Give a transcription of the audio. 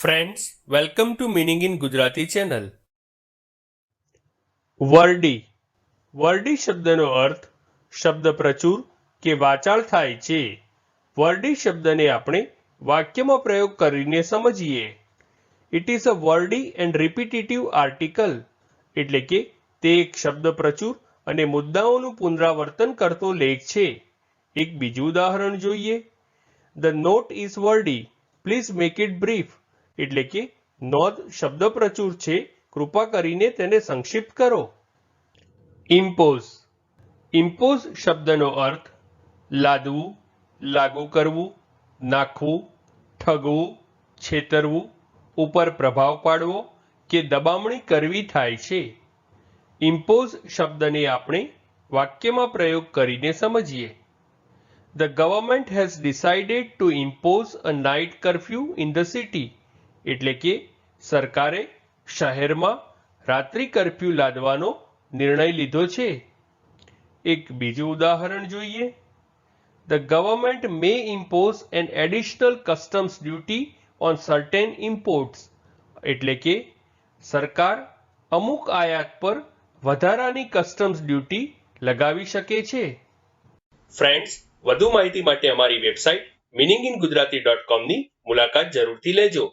Friends welcome to meaning in Gujarati channel wordy wordy શબ્દનો અર્થ શબ્દ પ્રચુર કે વાચાળ થાય છે. વર્ડી શબ્દને આપણે વાક્યમાં પ્રયોગ કરીને સમજીએ. It is a wordy and repetitive article એટલે કે તે એક શબ્દ પ્રચુર અને મુદ્દાઓનું પુનરાવર્તન કરતો લેખ છે. એક બીજું ઉદાહરણ જોઈએ. The note is wordy please make it brief એટલે કે નોંધ શબ્દ પ્રચુર છે, કૃપા કરીને તેને સંક્ષિપ્ત કરો. ઇમ્પોઝ ઇમ્પોઝ શબ્દનો અર્થ લાદવું, લાગુ કરવું, નાખવું, ઠગવું, છેતરવું, ઉપર પ્રભાવ પાડવો કે દબામણી કરવી થાય છે. ઇમ્પોઝ શબ્દને આપણે વાક્યમાં પ્રયોગ કરીને સમજીએ. The government has decided to impose a night curfew in the city એટલે કે સરકારે શહેરમાં રાત્રિ કર્ફ્યુ લાદવાનો નિર્ણય લીધો છે. એક બીજું ઉદાહરણ જોઈએ. The government may impose an additional customs duty on certain imports એટલે કે સરકાર અમુક આયાત પર વધારાની કસ્ટમ્સ ડ્યુટી લગાવી શકે છે. ફ્રેન્ડ્સ વધુ માહિતી માટે અમારી website meaning in Gujarati dot કોમની મુલાકાત જરૂરથી લેજો.